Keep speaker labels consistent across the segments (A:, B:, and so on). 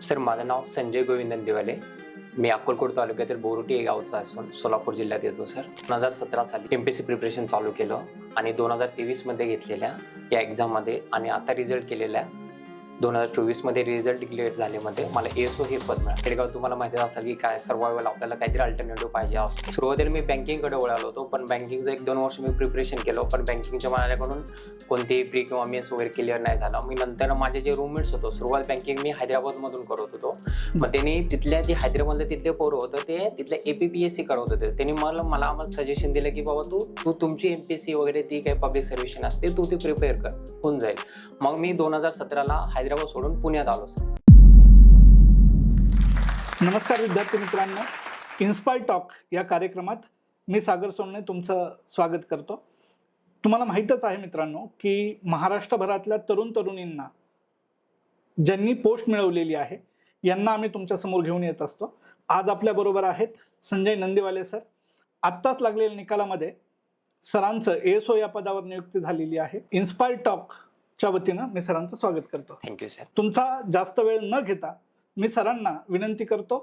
A: Sir माझं नाव संजय गोविंद दिवाले. मी अक्कलकोट तालुक्यातील बोरुटी या गावचा असून सोलापूर जिल्ह्यात येतो सर. दोन हजार सतरा साली एम पी सी प्रिपरेशन चालू केलं आणि दोन हजार तेवीसमध्ये घेतलेल्या या एक्झाममध्ये आणि आता रिझल्ट केलेल्या दोन हजार चोवीसमध्ये रिझल्ट डिक्लेअर झाल्यामध्ये मला एस ओ हे पद मिळालं. खेडेगाव तुम्हाला माहिती असेल की काय सर्वायवल आपल्याला काहीतरी अल्टरनेटिव्ह पाहिजे असतो. सुरुवातीला मी बँकिंगकडे वळालो होतो पण बँकिंगचं एक दोन वर्ष मी प्रिपरेशन केलं पण बँकिंगच्या माझ्याकडून कोणतेही प्री किंवा मेन्स वगैरे क्लिअर नाही झालं. मी नंतर माझे जे रूममेट्स होतो सुरुवात बँकिंग मी हैदराबादमधून करत होतो. मग त्यांनी तिथल्या जे हैदराबादमध्ये तिथले पोरं होतं ते तिथल्या A P P S C करत होते. त्यांनी मला मला आम्हाला सजेशन दिलं की बाबा तू तू तुमची एम पी एस सी वगैरे ती काही पब्लिक सर्व्हिशन असते तू ती प्रिपेअर कर. होऊन जाईल. मग मी दोन हजार सतराला हैदराबाद सोडून पुण्यात आलो सर
B: नमस्कार विद्यार्थी मित्रांनो. इन्स्पायर टॉक या कार्यक्रमात मी सागर सोनने तुमचं स्वागत करतो. तुम्हाला माहीतच आहे मित्रांनो की महाराष्ट्रभरातल्या तरुण तरुणींना ज्यांनी पोस्ट मिळवलेली आहे यांना आम्ही तुमच्यासमोर घेऊन येत असतो. आज आपल्याबरोबर आहेत संजय नंदीवाले सर. आत्ताच लागलेल्या निकालामध्ये सरांचं एस ओ या पदावर नियुक्ती झालेली आहे. इन्स्पायर टॉकच्या वतीनं मी सरांचं स्वागत करतो.
A: थँक्यू सर
B: तुमचा जास्त वेळ न घेता मी सरांना विनंती करतो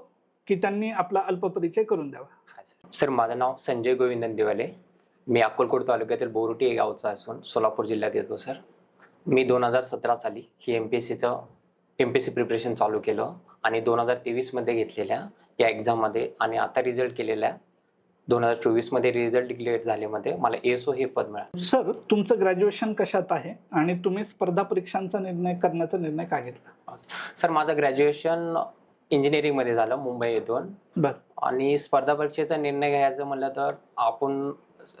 B: की त्यांनी आपला अल्पपरिचय करून द्यावा.
A: सर सर माझं नाव संजय गोविंदन दिवाले. मी अक्कलकोट तालुक्यातील बोरुटी या गावचा असून सोलापूर जिल्ह्यात येतो सर मी दोन हजार सतरा साली ही एम पी एस सीचं M P S C preparation चालू केलं आणि दोन हजार तेवीसमध्ये घेतलेल्या या एक्झाममध्ये आणि आता रिझल्ट केलेल्या दोन हजार चोवीसमध्ये रिझल्ट डिक्लेअर झाल्यामध्ये मला एस ओ हे पद मिळालं.
B: सर तुमचं ग्रॅज्युएशन कशात आहे? आणि तुम्ही स्पर्धा परीक्षांचा निर्णय करण्याचा निर्णय का घेतला?
A: सर माझं ग्रॅज्युएशन इंजिनिअरिंगमध्ये झालं मुंबई येथून. आणि स्पर्धा परीक्षेचा निर्णय घ्यायचं म्हणलं तर आपण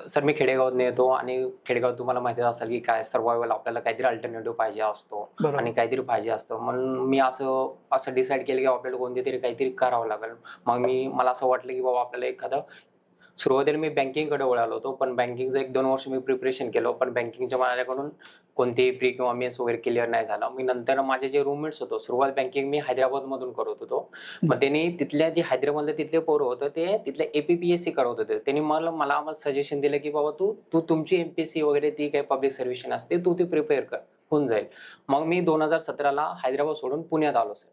A: सर मी खेडेगावात येतो आणि खेडेगाव तुम्हाला माहिती असेल की काय सर्वायवल आपल्याला काहीतरी अल्टरनेटिव्ह पाहिजे असतो आणि काहीतरी पाहिजे असतं. म्हणून मी असं असं डिसाईड केलं की आपल्याला कोणते तरी काहीतरी करावं लागेल. मग मी मला असं वाटलं की बाबा आपल्याला एखादं सुरुवातीला मी बँकिंगकडे वळालो होतो पण बँकिंगचं एक दोन वर्ष मी प्रिपरेशन केलं पण बँकिंगच्या माझ्याकडून कोणतेही प्री किंवा मेन्स वगैरे क्लिअर नाही झालं. मी नंतर माझे जे रूममेट्स होतो सुरुवात बँकिंग मी हैदराबादमधून करत होतो. मग त्यांनी तिथल्या जे हैदराबादमध्ये तिथले पोरं होतं ते तिथल्या A P P S C करत होते. त्यांनी मला मला सजेशन दिलं की बाबा तू तू तुमची एम पी एस सी वगैरे ती काही पब्लिक सर्व्हिशन असते तू ती प्रिपेअर कर. होऊन जाईल. मग मी दोन हजार सतराला हैदराबाद सोडून पुण्यात आलो सर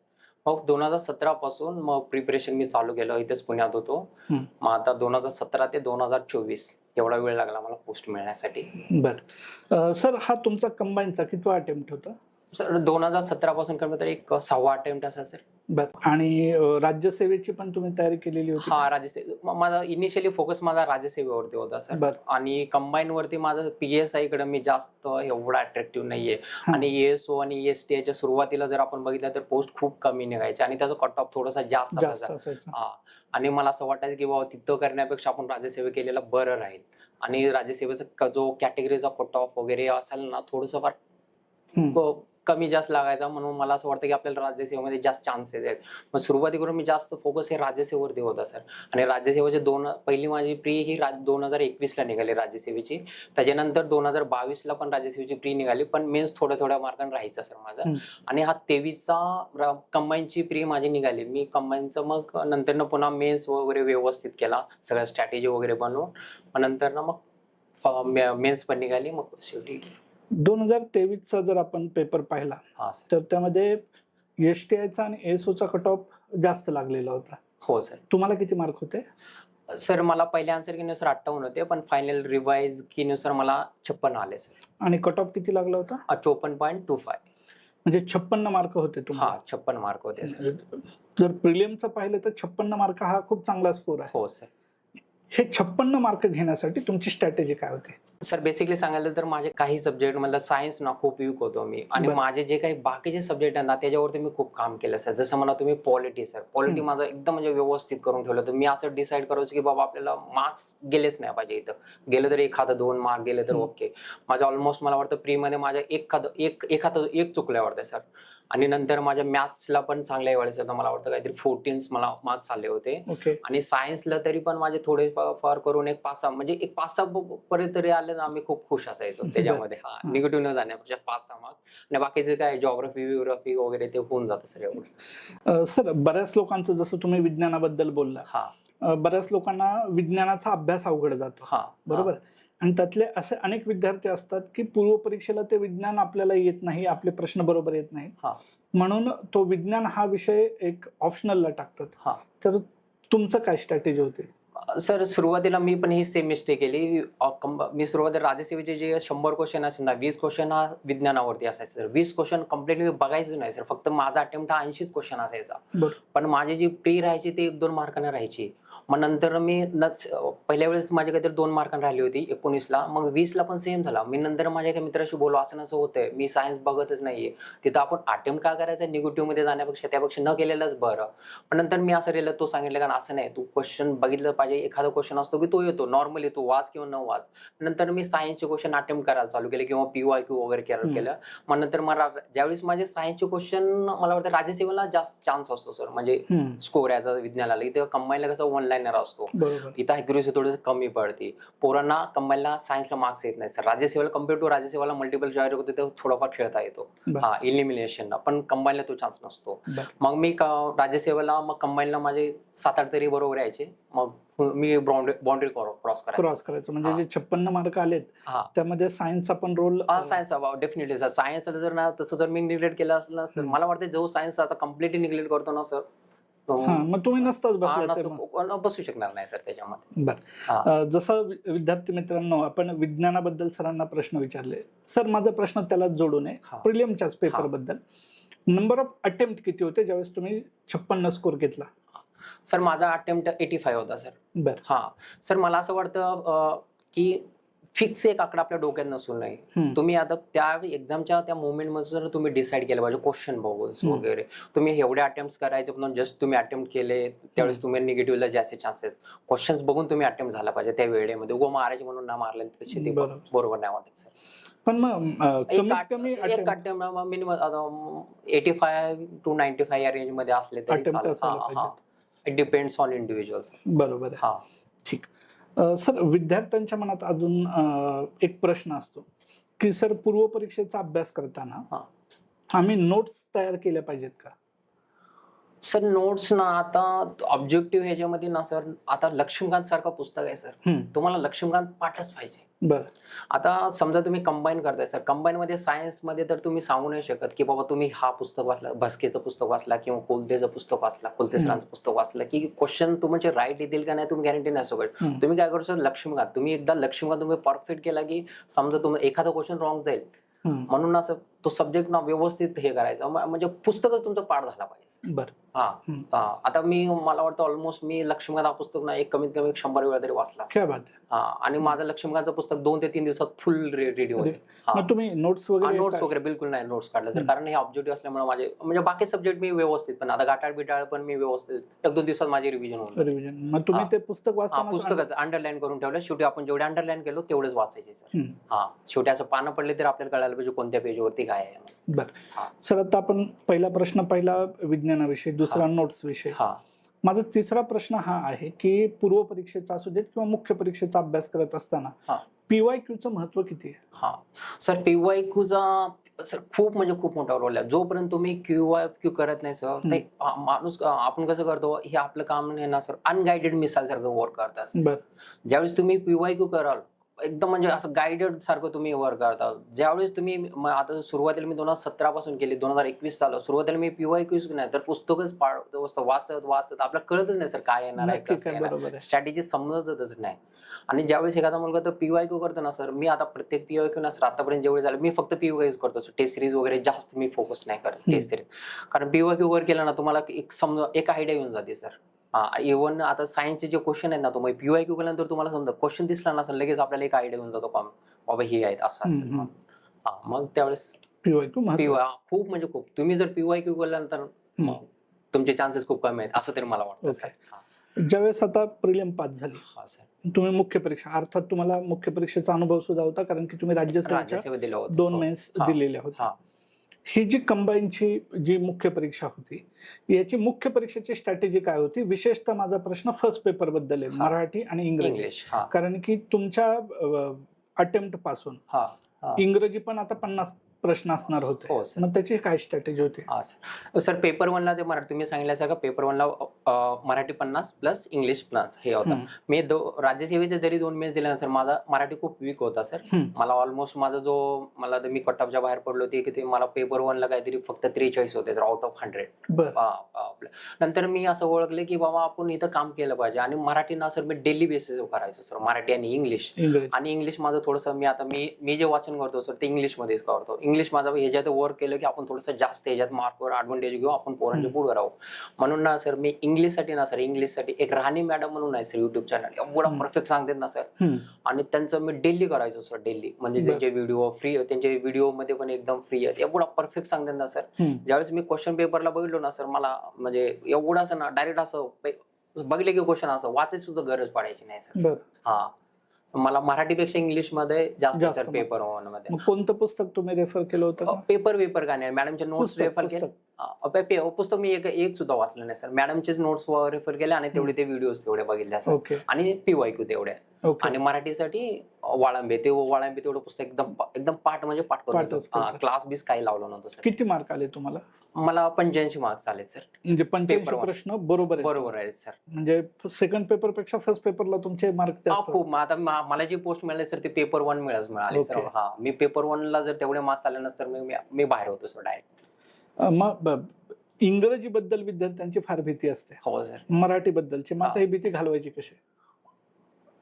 A: मग दोन हजार सतरा पासून मग प्रिपरेशन मी चालू केलं. इथेच पुण्यात होतो. मग आता दोन हजार सतरा ते दोन हजार चोवीस एवढा वेळ लागला मला पोस्ट मिळण्यासाठी.
B: बर. सर हा तुमचा कंबाईनचा कितवा अटेम्प्ट होता?
A: सर दोन हजार सतरा पासून कमी तर एक सहावा अटेम्प्ट असेल सर
B: बर. आणि राज्यसेवेची पण तुम्ही तयारी केलेली होती?
A: हा राज्यसेवे. माझा इनिशियली फोकस माझा राज्यसेवेवरती होता सर.
B: बर.
A: आणि कंबाईन वरती माझं पी एस आयकडे मी जास्त एवढा अट्रॅक्टिव्ह नाहीये. आणि एस ओ आणि एस टी च्या सुरुवातीला जर आपण बघितलं तर पोस्ट खूप कमी निघायचे. आणि त्याचा कट ऑफ थोडासा जास्त असायचा. हा. आणि मला असं वाटायचं की बाबा तिथं करण्यापेक्षा आपण राज्यसेवे केलेलं बरं राहील. आणि राज्यसेवेचा जो कॅटेगरीचा कट ऑफ वगैरे असेल ना थोडंसं फार कमी जास्त लागायचा म्हणून मला असं वाटतं की आपल्याला राज्यसेवेमध्ये जास्त चान्सेस आहेत. मग सुरुवाती करून मी जास्त फोकस हे राज्यसेवेवरती होता सर आणि राज्यसेवेचे दोन पहिली माझी प्री ही दोन हजार एकवीसला निघाली राज्यसेवेची. त्याच्यानंतर दोन हजार बावीसला पण राज्यसेवेची प्री निघाली पण मेन्स थोड्या थोड्या मार्काने राहायचा सर माझा. आणि हा तेवीसचा कंबाईनची प्री माझी निघाली. मी कंबाईनचं मग नंतर पुन्हा मेन्स वगैरे व्यवस्थित केला. सगळ्या स्ट्रॅटेजी वगैरे बनवून. नंतर ना मग मेन्स पण निघाली. मग शेवटी
B: दोन हजार तेवीसचा जर आपण पेपर पाहिला तर त्यामध्ये एस टी आयचा आणि एस ओचा कट ऑफ जास्त लागलेला होता.
A: हो सर
B: तुम्हाला किती मार्क होते?
A: सर मला पहिले आन्सर केल्यानुसार अठ्ठावन्न होते पण फायनल रिवाईज केल्यानुसार मला छप्पन आले सर
B: आणि कट ऑफ किती लागला होता?
A: चोपन्न पॉईंट टू फाय.
B: म्हणजे छप्पन्न मार्क होते
A: हा
B: तुम्हाला
A: छप्पन मार्क होते सर
B: जर प्रिलियमचं पाहिलं तर छप्पन्न मार्क हा खूप चांगला स्कोर आहे.
A: हो सर
B: हे छप्पन्न मार्क घेण्यासाठी तुमची स्ट्रॅटेजी काय होती?
A: सर बेसिकली सांगायला तर माझे काही सब्जेक्ट मधलं सायन्स ना खूप वीक होतो मी. आणि. माझे जे काही बाकीचे सब्जेक्ट आहेत ना त्याच्यावरती मी खूप काम केलं सर जसं म्हणा तुम्ही पॉलिटी सर पॉलिटी. माझं एकदम म्हणजे व्यवस्थित करून ठेवलं. तर मी असं डिसाईड करायचं की बाबा आपल्याला मार्क्स गेलेच नाही पाहिजे इथं. गेलं तर एखादं दोन मार्क गेले तर. ओके माझं ऑलमोस्ट मला वाटतं प्री मध्ये माझ्या एखादं एक एखादं एक चुकल्या वाटतं सर आणि नंतर माझ्या मॅथ्सला पण चांगल्या वेळेस होतं. मला वाटतं काहीतरी फोर्टीन्स मला मार्क्स आले होते.
B: ओके.
A: आणि सायन्सला तरी पण माझे थोडे फार करून एक पाच सहा म्हणजे एक पाच सहा पर्यंत तरी आले ना आम्ही खूप खुश असायचो त्याच्यामध्ये. हा. निगेटिव्ह न जाण्यापेक्षा पाच सहा मार्क्स आणि बाकीचे काय जॉग्राफी बिओग्राफी वगैरे ते होऊन जातं
B: अं, सर बऱ्याच लोकांचं जसं तुम्ही विज्ञानाबद्दल बोलला
A: हा.
B: बऱ्याच लोकांना विज्ञानाचा अभ्यास अवघड जातो.
A: हा.
B: बरोबर? आणि त्यातले असे अनेक विद्यार्थी असतात की पूर्व परीक्षेला ते विज्ञान आपल्याला येत नाही आपले प्रश्न बरोबर येत नाही
A: हा.
B: म्हणून तो विज्ञान हा विषय एक ऑप्शनलला टाकतात
A: हा.
B: तर तुमचं काय स्ट्रॅटेजी होती
A: सर सुरुवातीला मी पण ही सेम मिस्टेक केली. मी सुरुवातीला राजसेवेचे जे शंभर क्वेश्चन असेल ना वीस क्वेश्चन हा विज्ञानावरती असायचं सर. वीस क्वेश्चन कम्प्लिटली बघायचं नाही सर. फक्त माझा अटेम्प्ट हा ऐंशीच क्वेश्चन असायचा. पण माझी जी प्री राहायची ते एक दोन मार्काने राहायची. मग नंतर मी नच पहिल्या वेळेस माझी काहीतरी दोन मार्काने राहिली होती एकोणीसला. मग वीसला पण सेम झाला. मी नंतर माझ्या एका मित्राशी बोललो असं नसं होतंय. मी सायन्स बघतच नाहीये. तिथं आपण अटेम्प्ट का करायचं? निगेटिव्हमध्ये जाण्यापेक्षा त्यापेक्षा न केलेलंच बरं. पण नंतर मी असं केलं तो सांगितलं कारण असं नाही. तू क्वेश्चन बघितलं पाहिजे एखादा क्वेश्चन असतो की तो येतो नॉर्मल येतो वाच किंवा न वाच. नंतर मी सायन्सचे क्वेश्चन अटेम्प्ट करायला चालू केले किंवा पी वाय क्यू वगैरे करायला. केलं. मग नंतर मला ज्यावेळेस माझे सायन्सचे क्वेश्चन मला वाटतं राज्यसेवेला जास्त चान्स असतो सर म्हणजे स्कोर याचा विज्ञानाला इथं कंबाईनला कसं वन लाईनर असतो. इथं अॅक्युरेसी थोडीशी कमी पडते. पोरांना कंबाईनला सायन्सला मार्क्स येत नाही सर राज्यसेवेला कंपेअर टू राज्यसेवेला मल्टिपल चॉईस होते ते थोडंफार खेळता येतो. हा इलिमिनेशनला पण कंबाईनला तो चान्स नसतो. मग मी राज्यसेवेला मग कंबाईनला माझे सात आठ तरी बरोबर यायचे. मग मी बाउंड्री क्रॉस
B: क्रॉस करायचं. म्हणजे. जे छप्पन्न मार्क आलेत त्यामध्ये सायन्सचा पण role
A: science definitely sir science जर ना तसं जर मी निग्लेक्ट केलं असलं ना सर. मला वाटतं जो सायन्स आता कम्प्लिटली निग्लेक्ट करतो ना सर
B: मग तुम्ही नसताच
A: बसू शकणार नाही सर त्याच्यामध्ये.
B: बर. जसं विद्यार्थी मित्रांनो आपण विज्ञानाबद्दल सरांना प्रश्न विचारले. सर माझा प्रश्न त्याला जोडून आहे
A: हा.
B: प्रिलियमच्याच पेपरबद्दल. नंबर ऑफ अटेम्प्ट किती होते ज्यावेळेस तुम्ही छप्पन्न स्कोर घेतला?
A: सर माझा अटेम्प्ट एटी फाय होता सर. हा. सर मला असं वाटतं की फिक्स एक आकडा आपल्या डोक्यात नसून नाही. तुम्ही आता त्या एक्झामच्या त्या मोमेंटमध्ये जर तुम्ही डिसाईड केलं पाहिजे क्वेश्चन बघून. वगैरे तुम्ही एवढे अटेम्प्ट करायचे पण जस्ट तुम्ही अटेम्प्ट केले त्यावेळेस तुम्ही निगेटिव्हला जास्त चान्सेस क्वेश्चन्स बघून तुम्ही अटेम्प्ट झाला पाहिजे त्या वेळेमध्ये. उगो मारायचे म्हणून ना मारले तसे ते
B: बरोबर.
A: नाही वाटत सर.
B: पण मग
A: एक minimum eighty five to ninety five या रेंजमध्ये असले तरी इट डिपेंड्स ऑन इंडिव्हिज्युअल
B: बरोबर
A: हा.
B: अ, सर विद्यार्थ्यांच्या मनात अजून एक प्रश्न असतो की सर पूर्व परीक्षेचा अभ्यास करताना
A: हा.
B: आम्ही नोट्स तयार केल्या पाहिजेत का?
A: सर नोट्स ना आता ऑब्जेक्टिव्ह ह्याच्यामध्ये ना सर आता लक्ष्मीकांत सारखं पुस्तक आहे सर. तुम्हाला लक्ष्मीकांत पाठच पाहिजे.
B: बरं.
A: आता समजा तुम्ही कंबाईन करताय सर. कंबाईन मध्ये सायन्समध्ये तर तुम्ही सांगू नाही शकत की बाबा तुम्ही हा पुस्तक वाचला भस्केचं पुस्तक वाचला किंवा कोलतेचं पुस्तक वाचला कोलते. सरांचं पुस्तक वाचलं की क्वेश्चन तुमचे राईट येतील का नाही तुम्ही गॅरंटी नाही शकत.
B: हम्म.
A: तुम्ही काय करू शकता लक्ष्मीकांत तुम्ही एकदा लक्ष्मीकांत तुम्ही परफेक्ट केला की समजा तुम्ही एखादा क्वेश्चन रॉंग जाईल. म्हणून असं तो सब्जेक्ट ना व्यवस्थित हे करायचा. म्हणजे पुस्तकच तुमचं पाठ झाला पाहिजे.
B: बरं.
A: हा. आता मी मला वाटतं ऑलमोस्ट मी लक्ष्मीकांत हा पुस्तक ना एक कमीत कमी एक शंभर वेळा तरी वाचला असेल.
B: क्या बात आहे
A: हा. आणि माझं लक्ष्मीकांतचं पुस्तक दोन ते तीन दिवसात फुल रेडी होते. हा.
B: मग तुम्ही नोट्स वगैरे
A: नोट्स वगैरे बिलकुल नाही नोट्स काढलं सर.
B: हम्म.
A: कारण हे ऑब्जेक्टिव्ह असल्यामुळे माझे म्हणजे बाकी सब्जेक्ट मी व्यवस्थित पण आता गाठाळ बिटाळ पण मी व्यवस्थित. एक दोन दिवसात माझी रिव्हिजन होऊन.
B: रिव्हिजन मग तुम्ही
A: हा.
B: ते पुस्तक
A: हा
B: वाचताना
A: पुस्तकच अंडरलाईन करून ठेवलं. शेवटी आपण जेवढे अंडरलाईन केलो तेवढेच वाचायचे सर.
B: हम्म.
A: हा. शेवटी असं पानं पडले तर आपल्याला कळायला पाहिजे कोणत्या पेजवरती काय आहे.
B: बरं. सर आता आपण पहिला प्रश्न पहिला विज्ञानाविषयी दुसरा नोट्स विषय.
A: हा.
B: माझा तिसरा प्रश्न हा आहे की पूर्व परीक्षेचा असू देत किंवा मुख्य परीक्षेचा अभ्यास करत असताना. पीवाय क्यूचं महत्त्व किती आहे?
A: हा. सर पीवाय क्यूचा सर खूप म्हणजे खूप मोठा रोल आहे. जोपर्यंत तुम्ही क्यू वाय क्यू करत नाही सर ते माणूस आपण कसं करतो हे आपलं काम नाही ना सर अनगायडेड मिसाईल सारखं वर्क करतात ज्यावेळेस तुम्ही पीवाय क्यू कराल एकदम म्हणजे असं गायडेड सारखं तुम्ही वर्क करता. ज्यावेळेस तुम्ही म- आता सुरुवातीला मी दोन हजार सतरा पासून केली दोन हजार एकवीस झालं सुरुवातीला मी पीवाय क्यूज नाही तर पुस्तकच पाड वाचत वाचत आपल्याला कळतच नाही सर काय येणार आहे
B: नक्की
A: कसं
B: काय
A: येणार?
B: बरोबर आहे.
A: स्ट्रॅटेजी समजतच नाही. आणि ज्यावेळेस एखादा मुलगा तर पीवाय क्यू करतो ना सर मी आता प्रत्येक पीवाय क्यू ना सर आतापर्यंत जेवढे झालं मी फक्त पीवाय क्यूज करतो टेस्ट सिरीज वगैरे जास्त मी फोकस नाही करत
B: हम्म.
A: टेस्ट सिरीज कारण पीवाय क्यू वर केलं ना तुम्हाला एक समजा एक आयडिया येऊन जाते सर. इव्हन आता सायन्सचे जे क्वेश्चन आहेत ना तुम्ही पीवाय क्यू केल्यानंतर तुम्हाला समजा क्वेश्चन दिसला ना सर लगेच आपल्याला एक आयडिया येऊन जातो का बाबा हे आहेत असं असेल. हा मग त्यावेळेस
B: पीवाय क्यू महत्त्व
A: पीवाय खूप म्हणजे खूप. तुम्ही जर पीवाय क्यू केल्यानंतर मग तुमचे चान्सेस खूप कमी आहेत असं तरी मला वाटतं.
B: ज्यावेळेस आता प्रिलियम पास झाली
A: हा सर
B: तुम्ही मुख्य परीक्षा अर्थात तुम्हाला मुख्य परीक्षेचा अनुभव सुद्धा होता कारण की तुम्ही
A: राज्यसेवा
B: दोन
A: हो.
B: मेन्स. दिलेल्या होत्या.
A: हा.
B: जी कंबाईनची जी मुख्य परीक्षा होती याची मुख्य परीक्षेची स्ट्रॅटेजी काय होती विशेषतः माझा प्रश्न फर्स्ट पेपरबद्दल आहे. मराठी आणि इंग्रजी कारण की तुमच्या
A: अटेम्प्टपासून.
B: इंग्रजी पण आता पन्नास प्रश्न असणार होते.
A: हो सर.
B: मग त्याची काय स्ट्रॅटेजी होती?
A: हा सर. सर पेपर वनला ते मराठी तुम्ही सांगितल्यासारखं पेपर वनला अं, मराठी पन्नास प्लस इंग्लिश पन्नास हे होतं.
B: हम्म.
A: मी दो राज्यसेवेचे जरी दोन मेस दिले ना सर माझा मराठी खूप वीक होता सर.
B: हम्म.
A: मला ऑलमोस्ट माझा जो मला तर मी कटअपच्या बाहेर पडलो होते की ते मला पेपर वनला काहीतरी फक्त त्रेचाळीस होते सर आउट ऑफ हंड्रेड
B: बर.
A: नंतर मी असं ओळखले की बाबा आपण इथं काम केलं पाहिजे. आणि मराठी ना सर मी डेली बेसिसवर करायचो सर मराठी आणि इंग्लिश
B: इंग्रजी
A: आणि इंग्लिश माझं थोडंसं मी आता मी मी जे वाचन करतो सर ते इंग्लिशमध्येच करतो. इंग्लिश माझं ह्याच्यात वर्क केलं की आपण थोडंसं जास्त ह्याच्यात मार्कवर ॲडव्हान्टेज घेऊ आपण पोरांचे. पुढे राहू म्हणून ना सर मी इंग्लिशसाठी ना सर इंग्लिशसाठी एक राणी मॅडम म्हणून आहे सर युट्यूब चॅनल एवढा. परफेक्ट सांगतात ना सर. आणि त्यांचं मी डेली करायचो सर डेली म्हणजे. त्यांचे व्हिडिओ फ्री त्यांचे व्हिडिओमध्ये पण एकदम फ्री आहेत एवढा परफेक्ट सांगतात ना सर. ज्यावेळेस मी क्वेश्चन पेपरला बघितलो ना सर मला म्हणजे एवढं असं ना डायरेक्ट असं बघितलं की क्वेश्चन असं वाचायची सुद्धा गरज पडायची नाही सर हा मला मराठीपेक्षा इंग्लिशमध्ये जास्त
B: जास्त
A: सर. पेपर वनमध्ये
B: मग कोणतं पुस्तक तुम्ही रेफर केलं होतं?
A: पेपर पेपर का नाही मॅडमचे नोट्स
B: पुस्तक
A: रेफर केले
B: पुस्तक
A: पुस्तक मी एक एक सुद्धा वाचलं नाही सर. मॅडमचेच नोट्स रेफर केले आणि तेवढे ते व्हिडिओ तेवढे बघितले सर.
B: ओके.
A: आणि पीवायक्यू तेवढे
B: ओके.
A: आणि मराठीसाठी वाळंबे ते वाळंबे तेवढं पुस्तक एकदम एकदम पाठ म्हणजे पाठ करून. क्लास बीस काही लावलं नव्हतं सर.
B: किती मार्क आले तुम्हाला?
A: मला पंच्याऐंशी मार्क्स आले सर.
B: म्हणजे पंच्याऐंशी. प्रश्न बरोबर आहे
A: बरोबर आहे सर.
B: म्हणजे सेकंड पेपरपेक्षा फर्स्ट पेपरला तुमचे मार्क
A: खूप. आता मला जी पोस्ट मिळाली सर ते पेपर वन मिळाले सर.
B: Okay.
A: हा मी पेपर वन ला जर तेवढे मार्क्स आले नसतर मी बाहेर होतो सर डायरेक्ट
B: इंग्रजी बद्दल विद्यार्थ्यांची फार भीती असते.
A: हो सर.
B: मराठी बद्दलची मग. आता ही. भीती घालवायची कशी?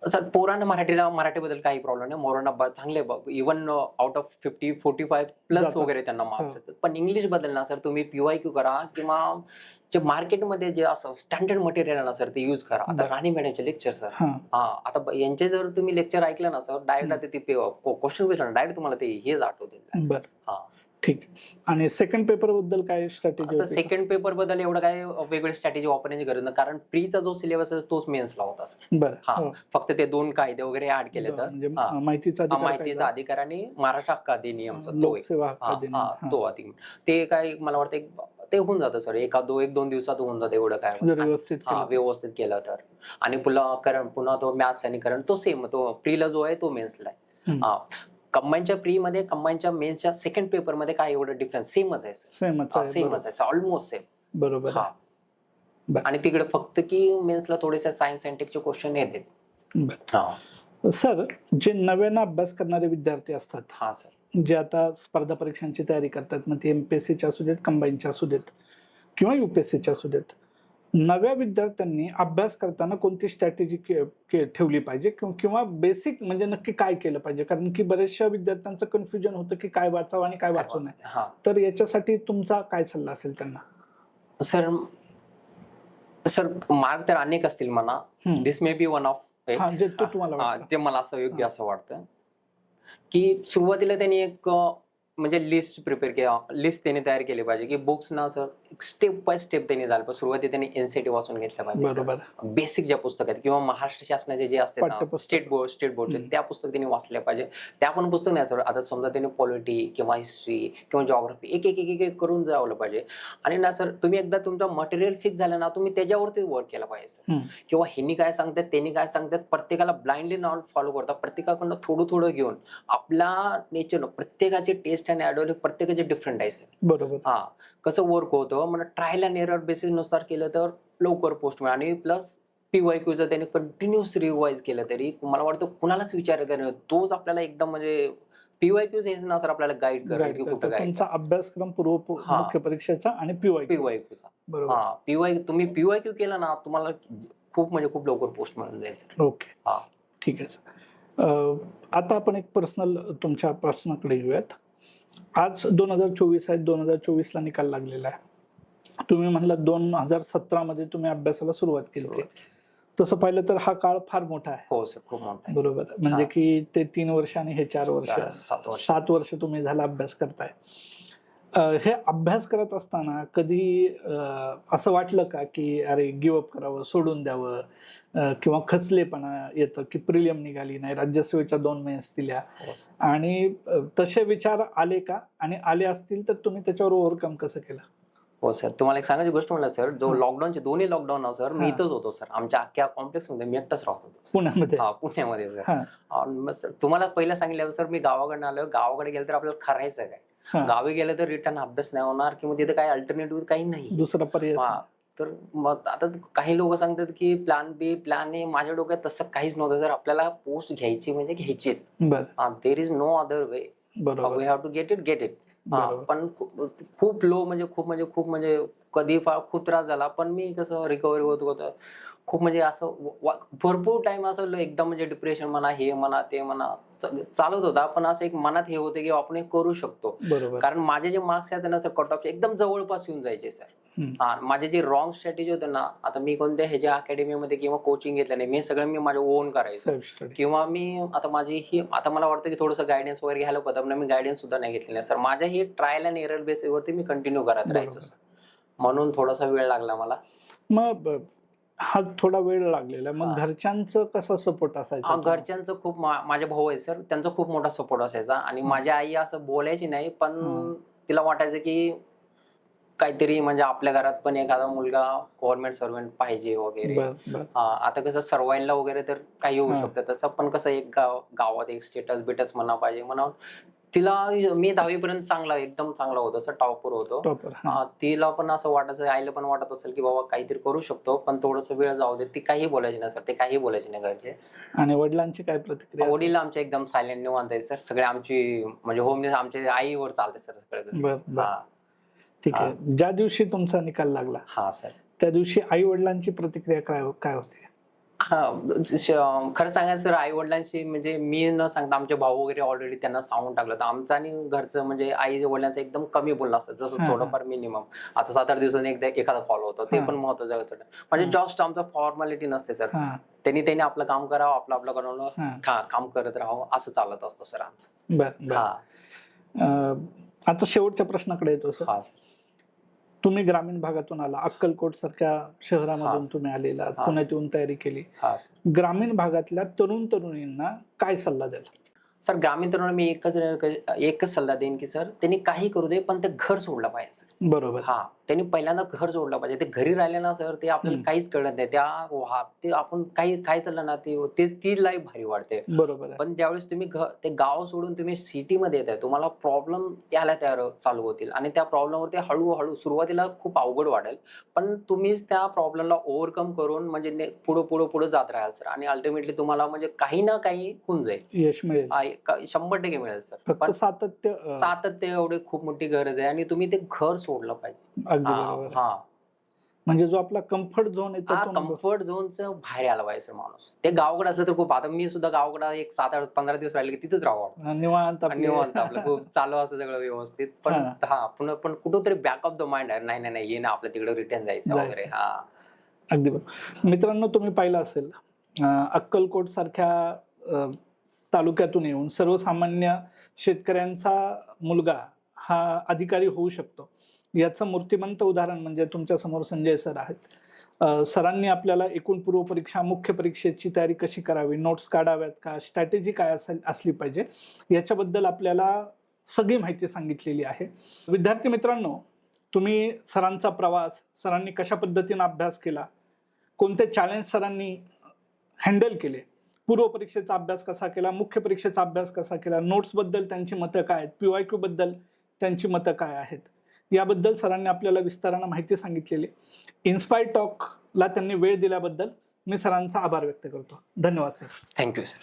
A: सर पोरांना मराठीला मराठीबद्दल काही प्रॉब्लेम नाही. मोरांना चांगले even out of fifty forty five plus. वगैरे त्यांना मार्क्स
B: हा.
A: येतात. पण इंग्लिशबद्दल ना सर तुम्ही पीवाय क्यू करा किंवा जे मार्केटमध्ये जे असं स्टँडर्ड मटेरियल ना सर ते यूज करा. आता. राणी मॅडमचे लेक्चर सर.
B: हा.
A: आता यांचे जर तुम्ही लेक्चर ऐकलं ना सर डायरेक्ट ते क्वेश्चन विचारणार डायरेक्ट तुम्हाला ते हेच आठवतील
B: बर.
A: हा.
B: ठीक. आणि सेकंड पेपरबद्दल काय स्ट्रॅटेजी
A: आता सेकंड पेपरबद्दल एवढं काय वेगळी स्ट्रॅटेजी वापरण्याची गरज नाही. कारण प्रीचा जो सिलेबस आहे तोच मेन्सला होता सर
B: बर
A: हा.
B: हो.
A: फक्त ते दोन कायदे वगैरे ऍड केले तर.
B: म्हणजे
A: हा.
B: माहितीचा अधिकार
A: माहितीचा
B: कायदा,
A: अधिकार आणि महाराष्ट्र हक्क अधिनियमचा तो एक.
B: लोकसेवा हक्क
A: हा,
B: अधिनियम,
A: हा,
B: हा.
A: तो अधिक ते काय मला वाटतं एक ते होऊन जातं सर. एका दो एक दोन दिवसात होऊन जातं एवढं काय.
B: जर व्यवस्थित
A: हा
B: केलं तर.
A: व्यवस्थित केलं तर. आणि पुन्हा करंट पुन्हा तो मॅथ्स आणि करंट तो सेम तो प्रीला जो आहे तो मेन्सला आहे.
B: हम्म.
A: हा. कंबाईनच्या प्री मध्ये कंबाईनच्या मेन्सच्या सेकंड पेपरमध्ये काय एवढं डिफरन्स सेमच आहे
B: सेमच आहे
A: सेमच आहे ऑलमोस्ट सेम
B: बरोबर
A: हा. आणि तिकडे फक्त की मेन्सला थोडेसे सायन्स अँड टेकचे क्वेश्चन येतात.
B: सर जे नव्यानं अभ्यास करणारे विद्यार्थी असतात
A: हा सर
B: जे आता स्पर्धा परीक्षांची तयारी करतात मग ते एमपीएससीच्या असू देत कंबाईनच्या असू देत किंवा युपीएससीच्या असू देत नव्या विद्यार्थ्यांनी अभ्यास करताना कोणती स्ट्रॅटेजी ठेवली पाहिजे? किंवा- बेसिक म्हणजे नक्की काय केलं पाहिजे? कारण की बऱ्याचशा विद्यार्थ्यांचं कन्फ्युजन होतं की काय वाचावं आणि काय वाचू नये.
A: हा.
B: तर याच्यासाठी तुमचा काय सल्ला असेल त्यांना?
A: सर सर मार्ग तर अनेक असतील म्हणा.
B: हम्म.
A: This may be one of
B: हा तो
A: मला असं योग्य. असं वाटतं. की सुरुवातीला त्यांनी एक म्हणजे लिस्ट प्रिपेअर केला. लिस्ट त्यांनी तयार केली पाहिजे. की बुक्स ना सर स्टेप बाय स्टेप त्यांनी झालं. पाहिजे सुरुवातीला त्यांनी एनसीटी वाचून घेतलं पाहिजे बेसिक ज्या पुस्तक आहेत किंवा महाराष्ट्र शासनाचे जे ना
B: पाठ्यपुस्तक.
A: स्टेट बोर्ड स्टेट बोर्डचे. त्या पुस्तक त्यांनी वाचल्या पाहिजे. त्या पण पुस्तक नाही सर आता समजा त्यांनी पॉलिटी किंवा हिस्ट्री किंवा जॉग्राफी एक एक एक एक करून जावलं पाहिजे. आणि ना सर तुम्ही एकदा तुमचं मटेरियल फिक्स झालं ना तुम्ही त्याच्यावरती वर्क केला पाहिजे. किंवा ह्यांनी काय सांगतात त्यांनी काय सांगतात प्रत्येकाला ब्लाइंडली नॉट फॉलो करतात. प्रत्येकाकडनं थोडं थोडं घेऊन आपला नेचर प्रत्येकाचे टेस्ट आणि ॲडोल प्रत्येकाचे डिफरंट आहे सर.
B: बरोबर.
A: हा. कसं वर्क होतं? म्हणजे ट्रायल अँड एरर बेसिसनुसार केलं तर लवकर पोस्ट मिळेल. आणि प्लस पीवाय क्यू जर त्याने कंटिन्युअस रिवाईज केलं तरी मला वाटतं कुणालाच विचार करेल तोच आपल्याला एकदम म्हणजे पीवाय क्यूज हेच ना सर आपल्याला गाईड करेल की. कुठं काय.
B: तुमचा अभ्यासक्रम पूर्व. मुख्य परीक्षेचा आणि पीवाय
A: पीवाय क्यूचा
B: बरोबर.
A: हा. पीवाय तुम्ही पीवाय क्यू केला ना तुम्हाला खूप म्हणजे खूप लवकर पोस्ट मिळून जाईल सर.
B: ओके.
A: हा.
B: ठीक आहे सर. आता आपण एक पर्सनल तुमच्या प्रश्नाकडे येऊयात. आज दोन हजार चोवीस आहे. दोन हजार चोवीसला निकाल लागलेला आहे. तुम्ही म्हणला दोन हजार सतरामध्ये तुम्ही अभ्यासाला सुरुवात केली होती. तसं पाहिलं तर हा काळ फार मोठा आहे.
A: हो सर खूप मोठा आहे.
B: बरोबर. म्हणजे. की ते तीन वर्ष आणि हे चार वर्ष.
A: सात वर्ष.
B: तुम्ही झाला अभ्यास करताय. हे अभ्यास करत असताना कधी असं वाटलं का की अरे गिवअप करावं सोडून द्यावं? किंवा खचलेपणा येतं की प्रिलियम निघाली नाही राज्यसेवेच्या दोन मेन्स दिल्या
A: हो.
B: आणि तसे विचार आले का? आणि आले असतील तर तुम्ही त्याच्यावर ओव्हरकम कसं केलं?
A: हो सर. तुम्हाला एक सांगायची गोष्ट म्हणलं सर. जो. लॉकडाऊनचे दोन्ही लॉकडाऊन सर मी. इथंच होतो सर. आमच्या अख्ख्या कॉम्प्लेक्समध्ये मी एकटाच राहत होतो.
B: पुण्यामध्ये.
A: हा पुण्यामध्ये सर. तुम्हाला पहिलं सांगितलं सर मी गावाकडनं आलो. गावाकडे गेलं तर आपल्याला खरायचं काय. गावी गेलं तर रिटर्न अभ्यास नाही होणार किंवा तिथे काही अल्टरनेटिव्ह काही नाही.
B: दुसरा पर्याय
A: तर मग आता काही लोक सांगतात की प्लॅन बी प्लॅन ए माझ्या डोक्यात तसं काहीच नव्हतं. जर आपल्याला पोस्ट घ्यायची म्हणजे घ्यायचीच. There is no other way we have to get it get it हा. पण खूप- खूप लो म्हणजे खूप म्हणजे खूप म्हणजे कधी फार खूप त्रास झाला पण मी कसं रिकव्हरी होत होतं खूप म्हणजे असं भरपूर टाइम असं लो- एकदम म्हणजे डिप्रेशन म्हणा हे म्हणा ते म्हणा चालत होता. पण असं एक मनात हे होते की आपण हे करू शकतो. कारण माझे जे मार्क्स आहेत ना सर कट ऑफ एकदम जवळपास येऊन जायचे सर. हा माझे जे रॉंग स्ट्रॅटेजी होते ना आता मी कोणत्या ह्याच्या अकॅडमीमध्ये किंवा कोचिंग घेतलं नाही मी सगळं मी माझं ओन करायचं. किंवा मी आता माझी ही आता मला वाटतं की थोडंसं गायडन्स वगैरे घ्यायला होतं पण मी गायडन्स सुद्धा नाही घेतलेलं सर माझ्या ही ट्रायल अँड एरर बेसिसवरती मी कंटिन्यू करत राहायचो. सर म्हणून थोडासा वेळ लागला मला.
B: मग हा थोडा वेळ लागलेला मग
A: हा.
B: घरच्यांचं कसा सपोर्ट असायचा?
A: घरच्यांचं खूप मा- माझे भाऊ आहे सर त्यांचा खूप मोठा सपोर्ट असायचा आणि माझी आई असं बोलायची नाही पण. तिला वाटायचं की काहीतरी म्हणजे आपल्या घरात पण एखादा मुलगा गव्हर्नमेंट सर्वंट पाहिजे वगैरे हा, आता कसं सर्वाईनला वगैरे तर काही होऊ. शकतं तसं पण कसं एक गाव गावात एक स्टेटस बिटस म्हणा पाहिजे म्हणा तिला मी दहावीपर्यंत चांगला एकदम चांगला होतो असं टॉपर होतो. तिला पण असं वाटायचं आईला पण वाटत असेल की बाबा काहीतरी करू शकतो पण थोडस वेळ जाऊ दे ती काही बोलायची नाही सर ते काही बोलायचे नाही घरचे.
B: आणि वडिलांची काय प्रतिक्रिया असेल?
A: वडील आमचे एकदम सायलेंट निवांत आहेत सर सगळे आमची म्हणजे होम आमचे आईवर चालते सर सगळे
B: बर बर.
A: हा.
B: ठीक आहे. ज्या दिवशी तुमचा निकाल लागला
A: हा सर.
B: त्या दिवशी आई वडिलांची प्रतिक्रिया काय काय होती?
A: खरं सांगायचं सर आई वडिलांशी म्हणजे मी न सांगता आमचे भाऊ वगैरे ऑलरेडी त्यांना सांगून टाकलं. तर आमचं आणि घरचं म्हणजे आई वडिलांचं एकदम कमी बोलणं असतं. जसं. थोडंफार मिनिमम आता सात आठ दिवसांनी एकदा एखादा कॉल होतो. ते. पण महत्वाचं होतं म्हणजे. जस्ट आमचं फॉर्मॅलिटी नसते सर. त्यांनी त्यांनी आपलं काम करावं आपलं आपलं करावं. काम करत राहावं. असं चालत असतं सर आमचं. हा.
B: आता शेवटच्या प्रश्नाकडे येतो सर.
A: हा सर.
B: तुम्ही ग्रामीण भागातून आला अक्कलकोट सारख्या शहरामधून. तुम्ही आलेला. पुण्यात येऊन तयारी केली. ग्रामीण भागातल्या तरुण तरुणींना काय सल्ला द्याल?
A: सर ग्रामीण तरुण मी एकच एकच सल्ला देईन की सर त्यांनी काही करू दे पण ते घर सोडलं पाहिजे
B: बरोबर.
A: हा. त्यांनी पहिल्यांदा घर सोडलं पाहिजे. ते घरी राहिले ना सर ते आपल्याला. काहीच कळत नाही. त्या वा- ते आपण काही काय चाललं ना ते ते- लाईफ भारी वाटते
B: बरोबर
A: पण ज्यावेळेस तुम्ही ते गाव सोडून तुम्ही सिटीमध्ये येत आहे तुम्हाला प्रॉब्लेम यायला तयार चालू होतील. आणि त्या प्रॉब्लेमवरती हळूहळू सुरुवातीला खूप अवघड वाटेल पण तुम्हीच त्या प्रॉब्लेमला ओव्हरकम करून म्हणजे पुढं पुढं पुढं जात राहाल सर. आणि अल्टिमेटली तुम्हाला म्हणजे काही ना काही होऊन जाईल.
B: यश मिळेल.
A: शंभर टक्के मिळेल सर.
B: सातत्य
A: सातत्य एवढे खूप मोठी गरज आहे. आणि तुम्ही ते घर सोडलं पाहिजे.
B: अगदी
A: हा
B: बरोबर. आहे.
A: हा.
B: म्हणजे जो आपला कम्फर्ट झोन आहे
A: हा कम्फर्ट झोनचं बाहेर आला पाहिजे सर माणूस. ते गावाकडे असलं तर खूप आता मी सुद्धा गावाकडे एक सात आठ पंधरा दिवस राहिले की तिथेच राहावं
B: अं, निवांत
A: आणि
B: आपले-
A: निवांत आपलं. खूप चालू असतं सगळं व्यवस्थित. पण
B: हा.
A: हा पुन्हा पण कुठंतरी बॅक ऑफ द माइंड आहे. नाही नाही नाही ये ना आपलं तिकडे रिटर्न जायचं
B: जायचं.
A: वगैरे. हा.
B: अगदी बरोबर. मित्रांनो तुम्ही पाहिलं असेल अं, अक्कलकोट सारख्या अं, तालुक्यातून येऊन सर्वसामान्य शेतकऱ्यांचा मुलगा हा अधिकारी होऊ शकतो. याचं मूर्तिमंत उदाहरण म्हणजे तुमच्यासमोर संजय सर आहेत. सरांनी आपल्याला एकूण पूर्व परीक्षा मुख्य परीक्षेची तयारी कशी करावी नोट्स काढाव्यात का स्ट्रॅटेजी काय असेल असली पाहिजे याच्याबद्दल आपल्याला सगळी माहिती सांगितलेली आहे. विद्यार्थी मित्रांनो तुम्ही सरांचा प्रवास सरांनी कशा पद्धतीनं अभ्यास केला कोणते चॅलेंज सरांनी हँडल केले पूर्व परीक्षेचा अभ्यास कसा केला मुख्य परीक्षेचा अभ्यास कसा केला नोट्सबद्दल त्यांची मतं काय आहेत पी वाय क्यूबद्दल त्यांची मतं काय आहेत याबद्दल सरांनी आपल्याला विस्तारानं माहिती सांगितलेली. इन्स्पायर टॉकला त्यांनी वेळ दिल्याबद्दल मी सरांचा आभार व्यक्त करतो. धन्यवाद सर.
A: Thank you sir